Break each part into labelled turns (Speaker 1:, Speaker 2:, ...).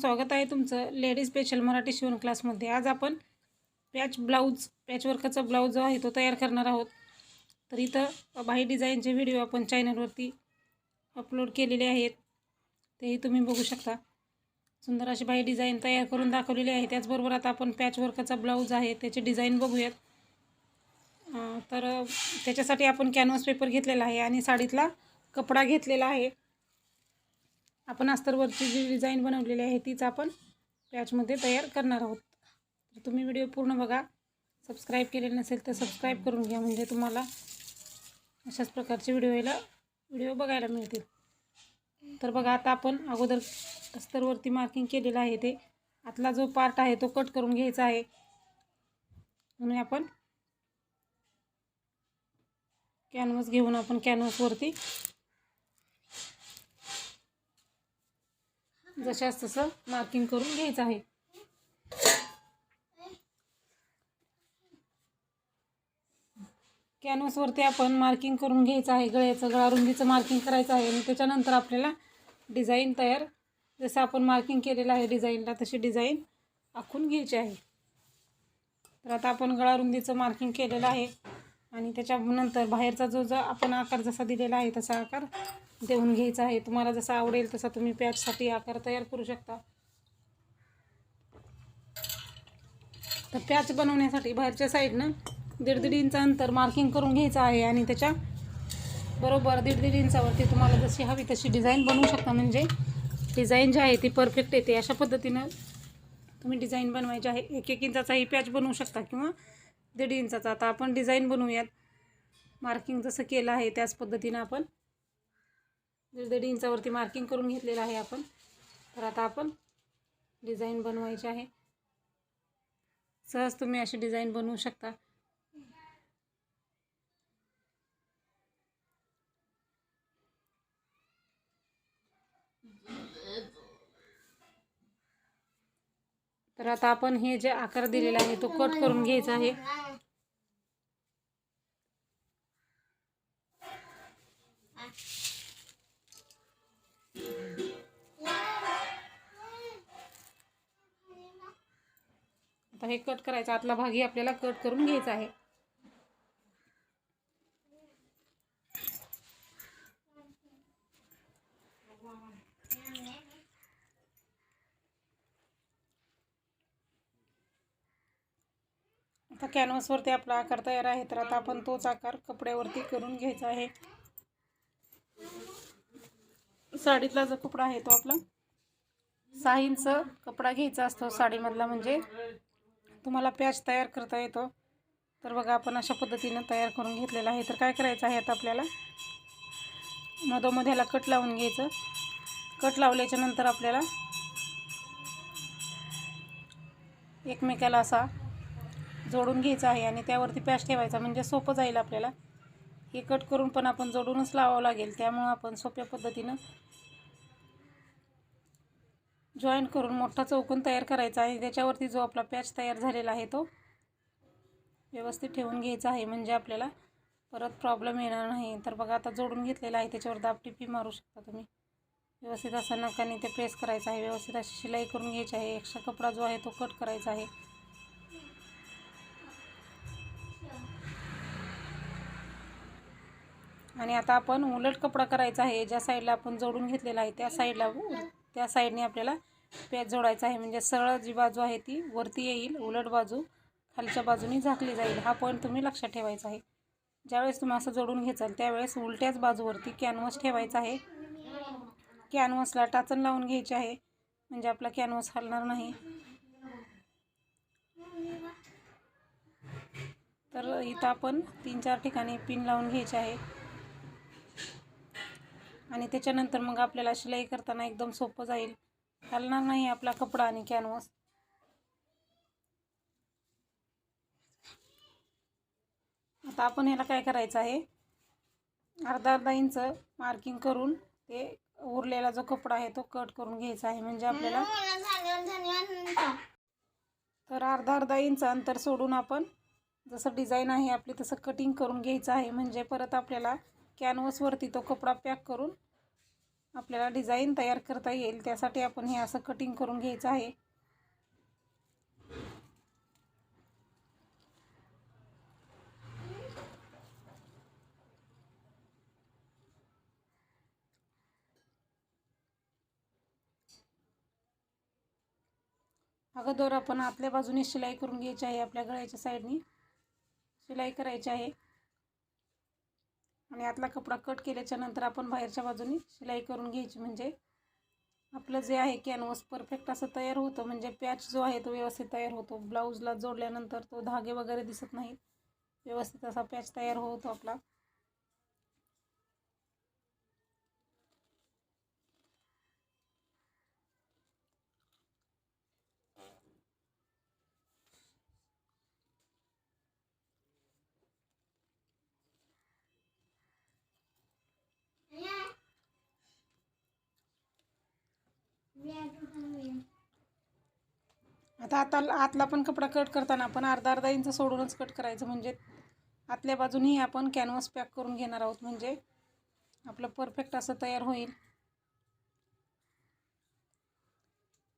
Speaker 1: स्वागत आहे तुमचं लेडीज स्पेशल मराठी शिवण क्लासमध्ये आज आपण पॅच ब्लाऊज पॅचवर्कचा ब्लाऊज जो आहे तो तयार करणार आहोत. तर इथं बाही डिझाईनचे व्हिडिओ आपण चॅनलवरती अपलोड केलेले आहेत. तेही तुम्ही बघू शकता. सुंदर अशी बाही डिझाईन तयार करून दाखवलेली आहे. त्याचबरोबर आता आपण पॅचवर्कचा ब्लाऊज आहे त्याचे डिझाईन बघूयात. तर त्याच्यासाठी आपण कॅनव्हास पेपर घेतलेला आहे आणि साडीतला कपडा घेतलेला आहे. आपण अस्तरवरची जी डिझाईन बनवलेली आहे तीच आपण पॅचमध्ये तयार करणार आहोत. तर तुम्ही व्हिडिओ पूर्ण बघा. सबस्क्राईब केलेले नसेल तर सबस्क्राईब करून घ्या. म्हणजे तुम्हाला अशाच प्रकारचे व्हिडिओ यायला व्हिडिओ बघायला मिळतील. तर बघा आता आपण अगोदर अस्तरवरती मार्किंग केलेलं आहे ते. आतला जो पार्ट आहे तो कट करून घ्यायचा आहे. म्हणून आपण कॅनव्हस घेऊन आपण कॅनव्हसवरती जशास तसं मार्किंग करून घ्यायचं आहे. कॅनव्हसवरती आपण मार्किंग करून घ्यायचं आहे. गळ्याचं गळारुंदीचं मार्किंग करायचं आहे. आणि त्याच्यानंतर आपल्याला डिझाईन तयार जसं आपण मार्किंग केलेलं आहे डिझाईनला तशी डिझाईन आखून घ्यायची आहे. तर आता आपण गळारुंदीचं मार्किंग केलेलं आहे. आणि त्याच्यानंतर बाहेरचा जो जो आपण आकार जसा दिलेला आहे तसा आकार देऊन घ्यायचा आहे. तुम्हाला जसा आवडेल तसा तुम्ही पॅचसाठी आकार तयार करू शकता. तर पॅच बनवण्यासाठी बाहेरच्या साईडनं दीड दीड इंच अंतर मार्किंग करून घ्यायचं आहे आणि त्याच्या बरोबर दीड दीड इंचावरती तुम्हाला जशी हवी तशी डिझाईन बनवू शकता. म्हणजे डिझाईन जी आहे ती परफेक्ट येते. अशा पद्धतीनं तुम्ही डिझाईन बनवायची आहे. एक एक इंचाचाही पॅच बनवू शकता किंवा दीड इंचाचा. आता आपण डिझाईन बनवूयात. मार्किंग जसं केलं आहे त्याच पद्धतीनं आपण दीड दीड इंचावरती मार्किंग करून घेतलेलं आहे आपण. तर आता आपण डिझाईन बनवायची आहे. सहज तुम्ही अशी डिझाईन बनवू शकता. तर आता आपण हे जे आकार दिलेला आहे तो कट करून घ्यायचा आहे. आता हे कट करायचं. आतला भागी आपल्याला कट करून घ्यायचा आहे. कॅनव्हासवरती आपला आकार तयार आहे तर आता आपण तोच आकार कपड्यावरती करून घ्यायचा आहे. साडीतला जो कपडा आहे तो आपला सहा इंच कपडा घ्यायचा असतो. साडीमधला म्हणजे तुम्हाला पॅच तयार करता येतो. तर बघा आपण अशा पद्धतीनं तयार करून घेतलेला आहे. तर काय करायचं आहे आता आपल्याला? मधोमध्याला कट लावून घ्यायचं. कट लावल्याच्या नंतर आपल्याला एकमेकाला असा जोडून घ्यायचा आहे आणि त्यावरती पॅच ठेवायचा म्हणजे सोपं जाईल आपल्याला. हे कट करून पण आपण जोडूनच लावावं लागेल त्यामुळं आपण सोप्या पद्धतीनं जॉईंट करून मोठा चौकून तयार करायचा आहे. त्याच्यावरती जो आपला पॅच तयार झालेला आहे तो व्यवस्थित ठेवून घ्यायचा आहे म्हणजे आपल्याला परत प्रॉब्लेम येणार नाही. तर बघा आता जोडून घेतलेला आहे त्याच्यावर दाबटिपी मारू शकता तुम्ही. व्यवस्थित असं नकाने ते प्रेस करायचं आहे व्यवस्थित अशी शिलाई करून घ्यायची आहे. एक्स्ट्रा कपडा जो आहे तो कट करायचा आहे. आणि आता आपण उलट कपडा करायचा आहे. ज्या साईडला आपण जोडून घेतलेला आहे त्या साईडला त्या साईडने आपल्याला पॅच जोडायचा आहे. म्हणजे सरळ जी बाजू आहे ती वरती येईल उलट बाजू खालच्या बाजूनी झाकली जाईल. हा पॉईंट तुम्ही लक्षात ठेवायचा आहे. ज्यावेळेस तुम्ही असं जोडून घेचाल त्यावेळेस उलट्याच बाजूवरती कॅनव्हस ठेवायचा आहे. कॅनव्हसला टाचण लावून घ्यायचे आहे. म्हणजे आपला कॅनव्हास हलणार नाही. तर इथं आपण तीन चार ठिकाणी पिन लावून घ्यायचे आहे. आणि त्याच्यानंतर मग आपल्याला शिलाई करताना एकदम सोपं जाईल. हलणार नाही आपला कपडा आणि कॅनवस आता आपण याला काय करायचं आहे? अर्धा अर्धा इंच मार्किंग करून ते उरलेला जो कपडा आहे तो कट करून घ्यायचा आहे. म्हणजे आपल्याला तर अर्धा अर्धा इंच अंतर सोडून आपण जसं डिझाईन आहे आपली तसं कटिंग करून घ्यायचं आहे. म्हणजे परत आपल्याला कॅनवसवरती तो कपडा पॅक करून आपल्याला डिझाईन तयार करता येईल. त्यासाठी आपण हे असं कटिंग करून घ्यायचं आहे. अगोदर आपण आतल्या बाजूने शिलाई करून घ्यायची आहे आपल्या गळ्याच्या साईडनी शिलाई करायची आहे. आणि आतला कपडा कट केल्याच्यानंतर आपण बाहेरच्या बाजूने शिलाई करून घ्यायची. म्हणजे आपलं जे आहे कॅनवस परफेक्ट असं तयार होतं. म्हणजे पॅच जो आहे तो व्यवस्थित तयार होतो. ब्लाऊजला जोडल्यानंतर तो धागे वगैरे दिसत नाहीत. व्यवस्थित असा पॅच तयार होतो आपला. आता आता आतला पण कपडा कट करताना आपण अर्धा अर्धा इंच सोडूनच कट करायचं. म्हणजे आतल्या बाजूनही आपण कॅनव्हास पॅक करून घेणार आहोत. म्हणजे आपलं परफेक्ट असं तयार होईल.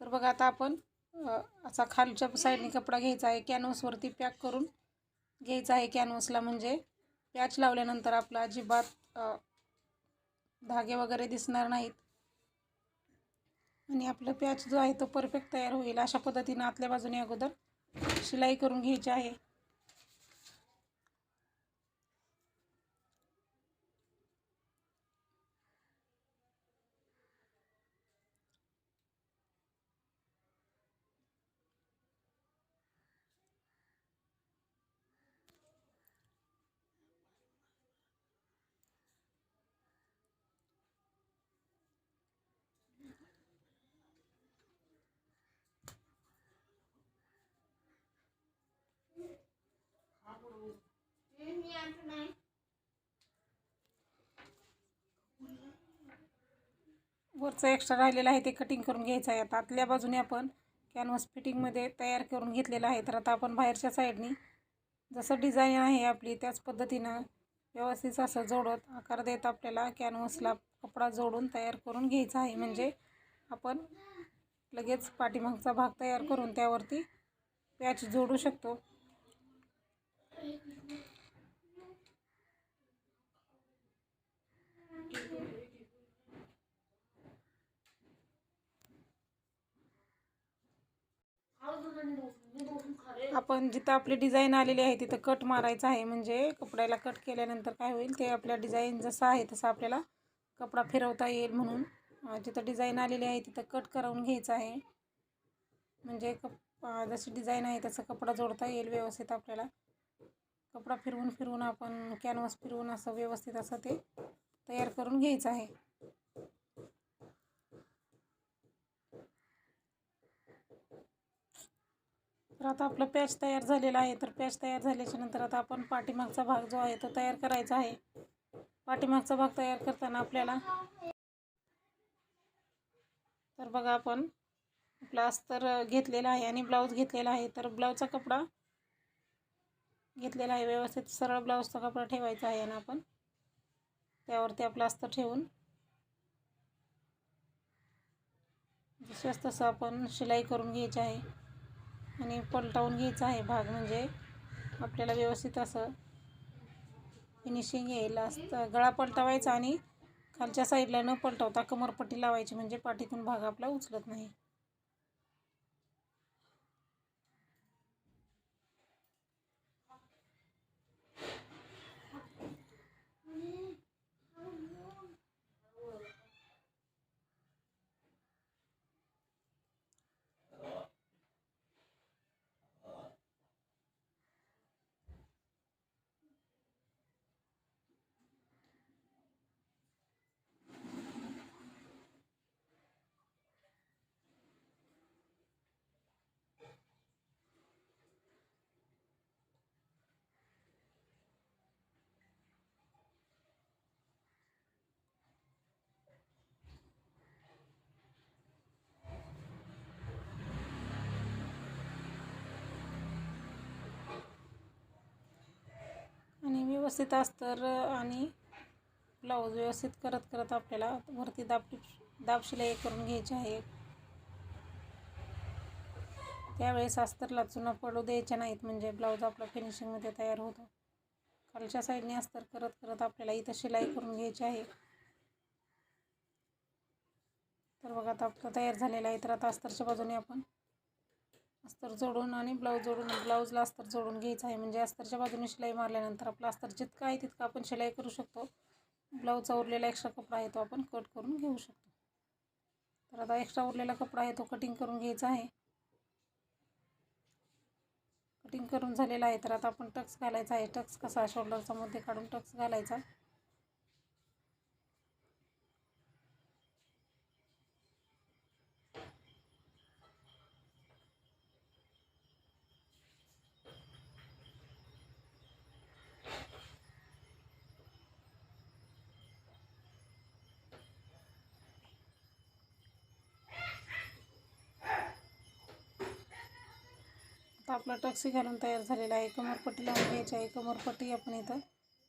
Speaker 1: तर बघा आता आपण असा खालच्या साईडने कपडा घ्यायचा आहे. कॅनव्हासवरती पॅक करून घ्यायचा आहे कॅनव्हासला म्हणजे पॅच लावल्यानंतर आपला अजिबात धागे वगैरे दिसणार नाहीत. आणि आपलं पॅच जो आहे तो परफेक्ट तयार होईल अशा पद्धतीनं आतल्या बाजूने अगोदर शिलाई करून घ्यायची आहे. वरचं एक्स्ट्रा राहिलेलं आहे ते कटिंग करून घ्यायचं आहे. आता आतल्या बाजूने आपण कॅनव्हास फिटिंगमध्ये तयार करून घेतलेलं आहे. तर आता आपण बाहेरच्या साईडनी जसं डिझाईन आहे आपली त्याच पद्धतीनं व्यवस्थित असं जोडत आकार देत आपल्याला कॅनव्हासला कपडा जोडून तयार करून घ्यायचा आहे. म्हणजे आपण लगेच पाठीमागचा भाग तयार करून त्यावरती पॅच जोडू शकतो. आपण जिथं आपली डिझाईन आलेली आहे तिथं कट मारायचं आहे. म्हणजे कपड्याला कट केल्यानंतर काय होईल ते आपल्या डिझाईन जसं आहे तसं आपल्याला कपडा फिरवता येईल म्हणून. जिथं डिझाईन आलेली आहे तिथं कट करून घ्यायचं आहे. म्हणजे कप जशी डिझाईन आहे तसं कपडा जोडता येईल व्यवस्थित आपल्याला. कपडा फिरवून फिरवून आपण कॅनव्हास फिरवून असं व्यवस्थित असं ते तयार करून घ्यायचं आहे. तर आता आपलं पॅच तयार झालेला आहे. तर पॅच तयार झाल्याच्यानंतर आता आपण पाठीमागचा भाग जो आहे तो तयार करायचा आहे. पाठीमागचा भाग तयार करताना आपल्याला तर बघा आपण आपला अस्तर घेतलेला आहे आणि ब्लाऊज घेतलेला आहे. तर ब्लाऊजचा कपडा घेतलेला आहे. व्यवस्थित सरळ ब्लाऊजचा कपडा ठेवायचा आहे आणि आपण त्यावरती आपलं असतं ठेवून. जसं तसं आपण शिलाई करून घ्यायची आहे. आणि पलटावून घ्यायचा आहे भाग म्हणजे आपल्याला व्यवस्थित असं फिनिशिंग येईल असतं. गळा पलटावायचा आणि खालच्या साईडला न पलटवता कमरपट्टी लावायची म्हणजे पाठीतून भाग आपला उचलत नाही आणि व्यवस्थित अस्तर आणि ब्लाऊज व्यवस्थित करत करत आपल्याला वरती दाब दाब शिलाई करून घ्यायची आहे. त्यावेळेस अस्तरला चुना पडू द्यायच्या नाहीत म्हणजे ब्लाऊज आपला फिनिशिंगमध्ये तयार होतो. खालच्या साईडने अस्तर करत करत आपल्याला इथं शिलाई करून घ्यायची आहे. तर बघा आता आपलं तयार झालेलं आहे. तर आता अस्तरच्या बाजूने आपण अस्तर जोडून आणि ब्लाऊज जोडून ब्लाऊजला अस्तर जोडून घ्यायचं आहे. म्हणजे अस्तरच्या बाजूने शिलाई मारल्यानंतर आपला अस्तर जितका आहे तितका आपण शिलाई करू शकतो. ब्लाऊजचा उरलेला एक्स्ट्रा कपडा आहे तो आपण कट करून घेऊ शकतो. तर आता एक्स्ट्रा उरलेला कपडा आहे तो कटिंग करून घ्यायचा आहे. कटिंग करून झालेला आहे. तर आता आपण टक्स घालायचा आहे. टक्स कसा शोल्डरचा मध्ये काढून टक्स घालायचा. आता आपला टक्सी घालून तयार झालेला आहे. कमरपट्टी लावून घ्यायची आहे. कमरपट्टी आपण इथं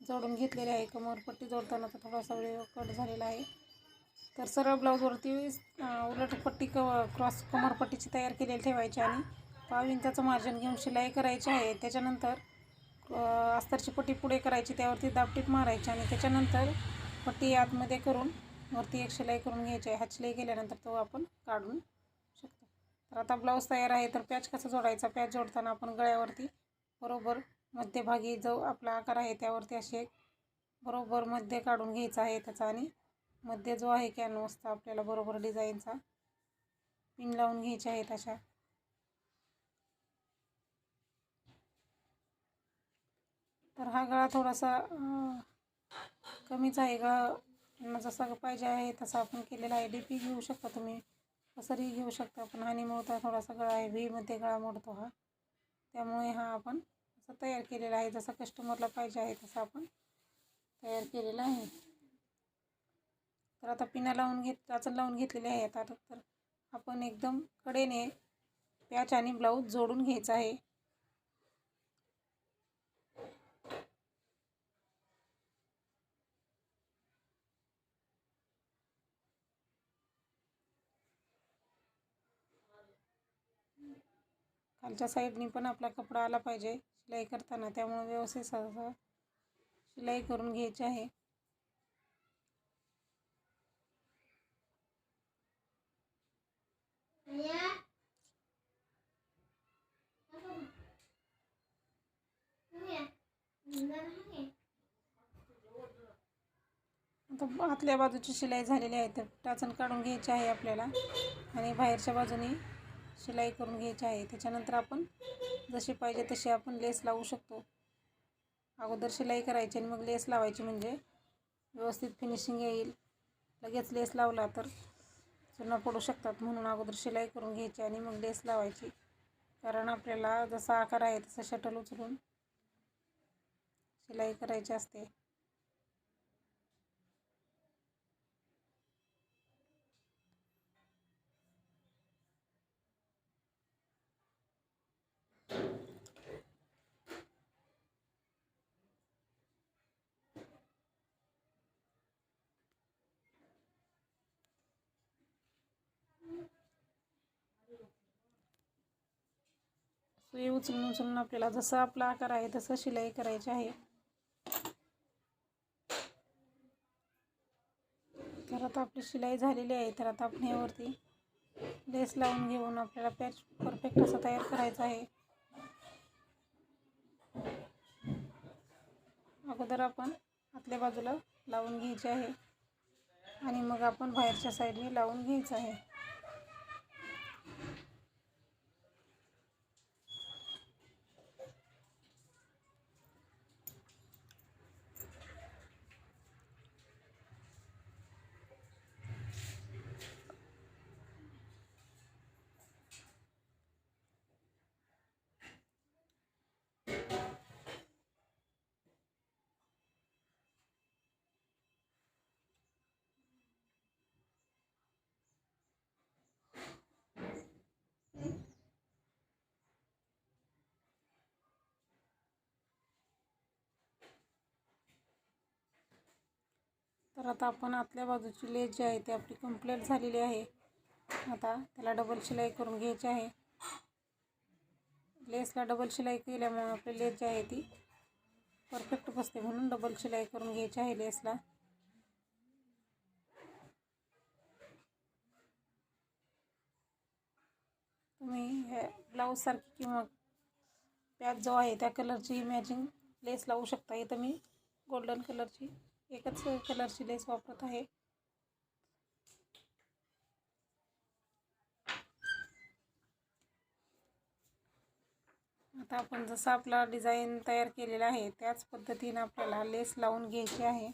Speaker 1: जोडून घेतलेली आहे. कमरपट्टी जोडताना तर थोडासा वेळ कट झालेला आहे. तर सरळ ब्लाऊजवरती उलट पट्टी क क्रॉस कमरपट्टीची तयार केलेली ठेवायची आणि पाव इंचाचं मार्जिन घेऊन शिलाई करायची आहे. त्याच्यानंतर अस्तरची पट्टी पुढे करायची त्यावरती दाबटीप मारायची आणि त्याच्यानंतर पट्टी आतमध्ये करून वरती एक शिलाई करून घ्यायची आहे. हात शिलाई केल्यानंतर तो आपण काढून तर आता ब्लाऊज तयार आहे तर पॅच कसा जोडायचा? पॅच जोडताना आपण गळ्यावरती बरोबर मध्यभागी जो आपला आकार आहे त्यावरती असे बरोबर मध्य काढून घ्यायचा आहे त्याचा आणि मध्य जो आहे कॅनवसचा आपल्याला बरोबर डिझाईनचा पिन लावून घ्यायचे आहेत अशा. तर हा गळा थोडासा कमीच आहे गळा जसा पाहिजे आहे तसा आपण केलेला आहे. डी पी घेऊ शकता तुम्ही. कसंही घेऊ शकतो आपण. आणि मोठा थोडासा गळा आहे व्हीमध्ये गळा मोडतो हा. त्यामुळे हा आपण असं तयार केलेला आहे. जसा कस्टमरला पाहिजे आहे तसा आपण तयार केलेला आहे. तर आता पिना लावून घेत चाचण लावून घेतलेली आहे. आता तर आपण एकदम कडेने पॅच आणि ब्लाऊज जोडून घ्यायचा आहे. खालच्या साईडनी पण आपला कपडा आला पाहिजे शिलाई करताना. त्यामुळे व्यवस्थित असं शिलाई करून घ्यायची आहे. आता आतल्या बाजूची शिलाई झालेली आहे तर टाचण काढून घ्यायची आहे आपल्याला. आणि बाहेरच्या बाजूने शिलाई करून घ्यायची आहे. त्याच्यानंतर आपण जशी पाहिजे तशी आपण लेस लावू शकतो. अगोदर शिलाई करायची आणि मग लेस लावायची म्हणजे व्यवस्थित फिनिशिंग येईल. लगेच लेस लावला तर चुना पडू शकतात म्हणून अगोदर शिलाई करून घ्यायची आणि मग लेस लावायची. कारण आपल्याला जसा आकार आहे तसा शटल उचलून शिलाई करायची असते. सुई उचलून उचलून आपल्याला जसं आपला आकार आहे तसं शिलाई करायची आहे. तर आता आपली शिलाई झालेली आहे. तर आता आपण यावरती लेस लावून घेऊन आपल्याला पॅच परफेक्ट असं तयार करायचं आहे. अगोदर आपण आतल्या बाजूला लावून घ्यायचे आहे. आणि मग आपण बाहेरच्या साईडने लावून घ्यायचं आहे. तर आता आपण आतल्या बाजूची लेस जी आहे ती आपली कंप्लीट झालेली आहे. आता त्याला डबल शिलाई करून घ्यायची आहे. लेसला डबल शिलाई केल्यामुळे आपली लेस जी आहे ती परफेक्ट बसते म्हणून डबल शिलाई करून घ्यायची आहे लेसला. तुम्ही ह्या ब्लाऊजसारखी किंवा पॅक जो आहे त्या कलरची मॅचिंग लेस लावू शकता. इथं मी गोल्डन कलरची एकच कलरची लेस वापरत आहे. आता आपण जसं आपला डिझाईन तयार केलेला आहे त्याच पद्धतीनं आपल्याला लेस लावून घ्यायची आहे.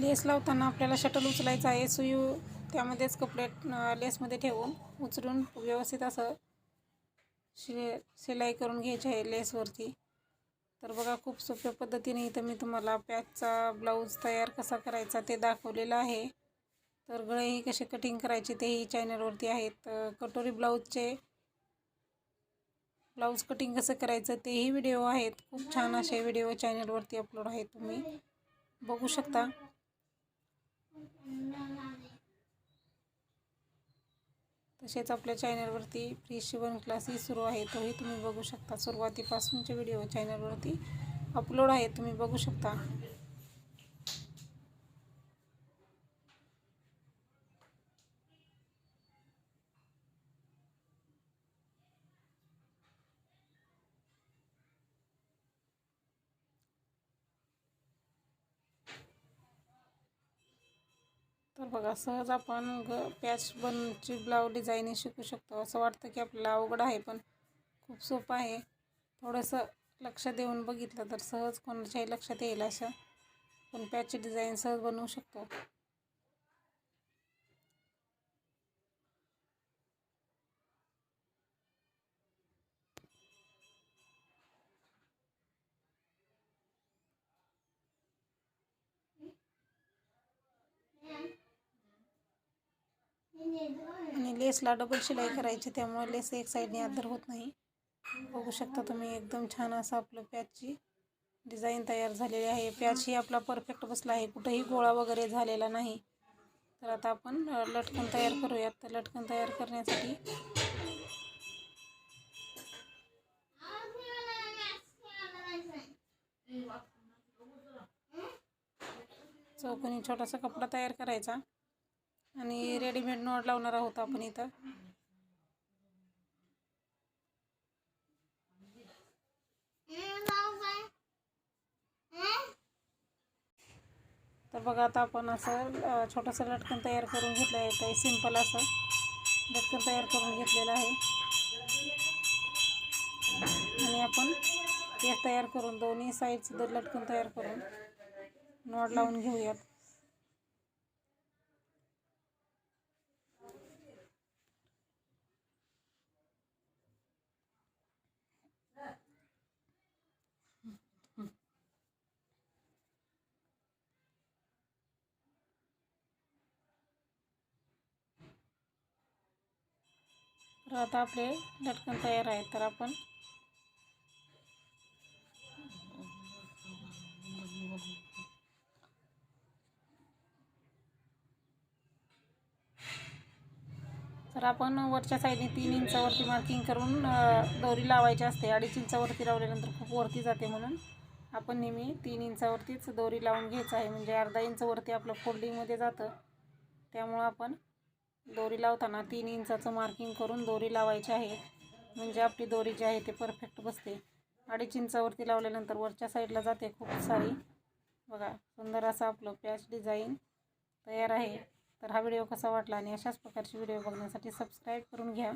Speaker 1: लेस लावताना आपल्याला शटल उचलायचं आहे सुई त्यामध्येच कपडे लेसमध्ये ठेवून उचलून व्यवस्थित असं शि शिलाई करून घ्यायची आहे लेसवरती. तर बघा खूप सोप्या पद्धतीने इथं मी तुम्हाला पॅचचा ब्लाऊज तयार कसा करायचा ते दाखवलेलं आहे. तर गळेही कसे कटिंग करायचे तेही चॅनलवरती आहेत कटोरी ब्लाऊजचे ब्लाऊज कटिंग कसं करायचं तेही व्हिडिओ आहेत. खूप छान असे व्हिडिओ चॅनलवरती अपलोड आहेत तुम्ही. बघू शकता. तसेच आपल्या चॅनलवरती फ्री शिवण क्लासही सुरू आहे तोही तुम्ही बघू शकता. सुरुवातीपासूनचे व्हिडिओ चॅनलवरती अपलोड आहेत तुम्ही बघू शकता. तर बघा सहज आपण ग पॅच बनची ब्लाऊज डिझाईन शिकू शकतो. असं वाटतं की आपल्याला अवघड आहे पण खूप सोपं आहे. थोडंसं लक्ष देऊन बघितलं तर सहज कोणाच्याही लक्षात येईल असं पण पॅचची डिझाईन सहज बनवू शकतो. लेसला डबल शिलाई करायची त्यामुळे लेस एक साईडने आदर होत नाही. बघू शकता तुम्ही एकदम छान असं आपलं पॅचची डिझाईन तयार झालेली आहे. पॅच ही आपला परफेक्ट बसला आहे. कुठंही गोळा वगैरे झालेला नाही. तर आता आपण लटकन तयार करूयात. तर लटकन तयार करण्यासाठी चौकोनी छोटासा कपडा तयार करायचा. आणि रेडीमेड नॉट लावणार आहोत आपण इथं. तर बघा आता आपण असं छोटंसं लटकन तयार करून घेतलं आहे. ते सिंपल असं लटकन तयार करून घेतलेलं आहे. आणि आपण केस तयार करून दोन्ही साईडचं लटकन तयार करून नॉड लावून घेऊयात. तर आता आपले लटकन तयार आहे तर आपण तर आपण वरच्या साईडने तीन इंचावरती मार्किंग करून दोरी लावायची असते. अडीच इंचावरती लावल्यानंतर खूप वरती जाते म्हणून आपण नेहमी तीन इंचावरतीच दोरी लावून घ्यायचं आहे. म्हणजे अर्धा इंचवरती आपलं फोल्डिंगमध्ये जातं. त्यामुळं आपण दोरी लावताना तीन इंचाचं मार्किंग करून दोरी लावायची आहे. म्हणजे आपली दोरी जी आहे ते परफेक्ट बसते. अडीच इंचावरती लावल्यानंतर वरच्या साईडला जाते खूप सारी. बघा सुंदर असं आपलं पॅच डिझाईन तयार आहे. तर हा व्हिडिओ कसा वाटला आणि अशाच प्रकारचे व्हिडिओ बघण्यासाठी सबस्क्राईब करून घ्या.